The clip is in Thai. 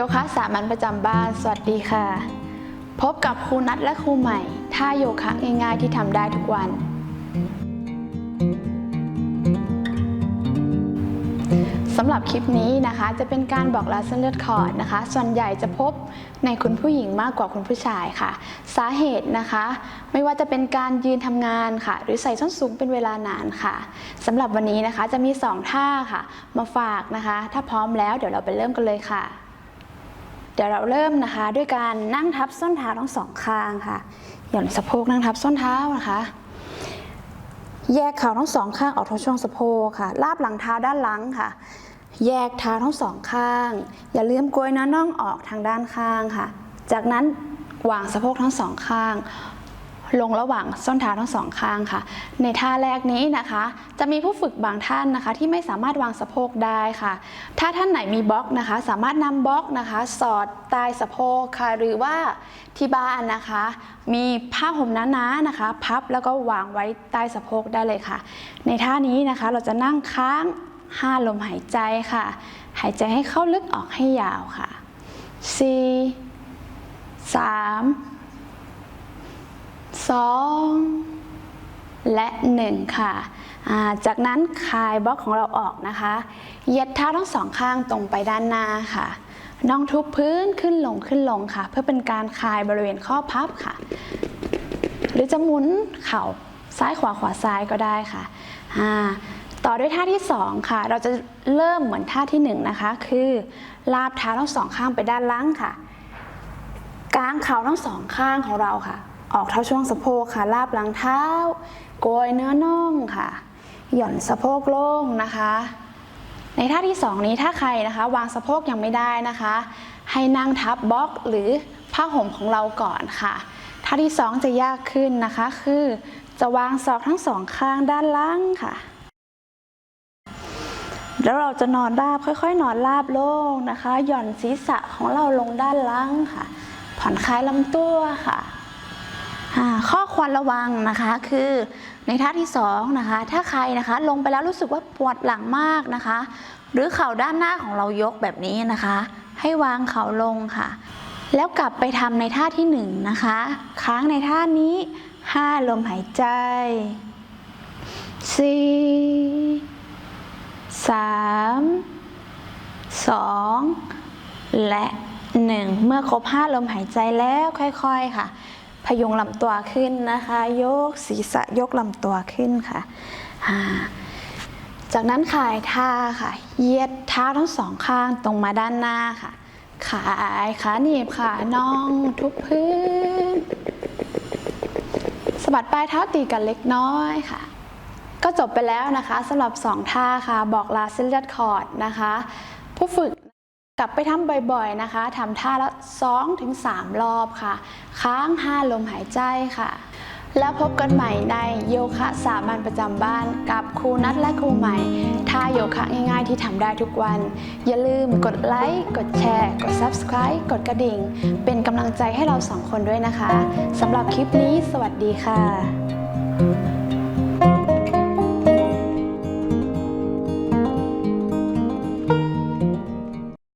โยคะสามัญประจำบ้าน สวัสดีค่ะ พบกับครูนัทและครูใหม่ ท่าโยคะง่ายๆที่ทำได้ทุกวัน สำหรับคลิปนี้นะคะจะเป็นการบอกลาเส้นเลือดขอดนะคะ ส่วนใหญ่จะพบในคุณผู้หญิงมากกว่าคุณผู้ชายค่ะ สาเหตุนะคะ ไม่ว่าจะเป็นการยืนทำงานค่ะ หรือใส่ส้นสูงเป็นเวลานานค่ะสำหรับวันนี้นะคะจะมี 2 ท่าค่ะ มาฝากนะคะ ถ้าพร้อมแล้วเดี๋ยวเราไปเริ่มกันเลยค่ะ เดี๋ยวเราเริ่มนะคะด้วยการนั่งทับส้นเท้าทั้งสองข้างค่ะ หย่อนสะโพกนั่งทับส้นเท้านะคะ แยกเข่าทั้งสองข้างออกทางช่วงสะโพกค่ะ ลาบหลังเท้าด้านหลังค่ะ แยกเท้าทั้งสองข้าง อย่าลืมกลวยน้าน่องออกทางด้านข้างค่ะ จากนั้นวางสะโพกทั้งสองข้าง ลงระหว่างส้นเท้าทั้งสองข้างค่ะ ในท่าแรกนี้นะคะ จะมีผู้ฝึกบางท่านนะคะ ที่ไม่สามารถวางสะโพกได้ค่ะ ถ้าท่านไหนมีบล็อกนะคะ สามารถนำบล็อกนะคะ สอดใต้สะโพกค่ะหรือว่าที่บ้านนะคะ มีผ้าห่มหนาๆนะคะ พับแล้วก็วางไว้ใต้สะโพกได้เลยค่ะ ในท่านี้นะคะเราจะนั่งค้าง5ลมหายใจค่ะ หายใจให้เข้าลึกออกให้ยาวค่ะ4 3 2 และ 1 ค่ะอ่าจากนั้นคลายบล็อกของเราออกนะคะ เหยียดเท้าทั้งสองข้างตรงไปด้านหน้าค่ะน่องทุบพื้นขึ้นลงขึ้นลงค่ะ เพื่อเป็นการคลายบริเวณข้อพับค่ะ หรือจะหมุนเข่าซ้ายขวาขวาซ้ายก็ได้ค่ะต่อด้วยท่าที่ 2 ค่ะ เราจะเริ่มเหมือนท่าที่1นะคะ คือลาบเท้าทั้งสองข้างไปด้านล่างค่ะกางเข่าทั้งสองข้างของเราค่ะ ออกเท่าช่วงสะโพกค่ะลาบหลังเท้าโกยเนื้อน่องค่ะ หย่อนสะโพกโล่งนะคะ ในท่าที่ 2 นี้ถ้าใครนะคะ วางสะโพกยังไม่ได้นะคะ ให้นั่งทับบล็อกหรือผ้าห่มของเราก่อนค่ะท่าที่ 2 จะยากขึ้นนะคะ คือจะวางศอกทั้งสองข้างด้านล่างค่ะ แล้วเราจะนอนราบค่อยๆ นอนราบโล่งนะคะ หย่อนศีรษะของเราลงด้านล่างค่ะ ผ่อนคลายลำตัวค่ะ ข้อควรระวังนะคะคือในท่าที่สองนะคะถ้าใครนะคะลงไปแล้วรู้สึกว่าปวดหลังมากนะคะ หรือเข่าด้านหน้าของเรายกแบบนี้นะคะ ให้วางเข่าลงค่ะ แล้วกลับไปทำในท่าที่หนึ่งนะคะค้างในท่านี้ห้าลมหายใจสี่สามสองและ 1 เมื่อครบ 5 ลมหายใจแล้วค่อยๆค่ะ พยุงลำตัวขึ้นนะคะ ยกศีรษะยกลำตัวขึ้นค่ะ จากนั้นขายท่าค่ะเหยียดเท้าทั้งสองข้างตรงมาด้านหน้าค่ะ ขายขาหนีบขาน่องทุบพื้นสะบัดปลายเท้าตีกันเล็กน้อยค่ะ ก็จบไปแล้วนะคะสำหรับ 2 ท่าค่ะ บอกลาเส้นเลือดขอดนะคะ ผู้ฝึก กลับไปทำบ่อยๆนะคะทำท่าละ2ถึง3รอบค่ะ ค้าง 5 ลมหายใจค่ะ แล้วพบกันใหม่ในโยคะสามัญประจำบ้าน กับครูนัทและครูใหม่ท่าโยคะง่ายๆที่ทำได้ทุกวัน อย่าลืมกดไลค์กดแชร์ กด Subscribe กดกระดิ่ง เป็นกำลังใจให้เราสองคนด้วยนะคะสำหรับคลิปนี้ สวัสดีค่ะ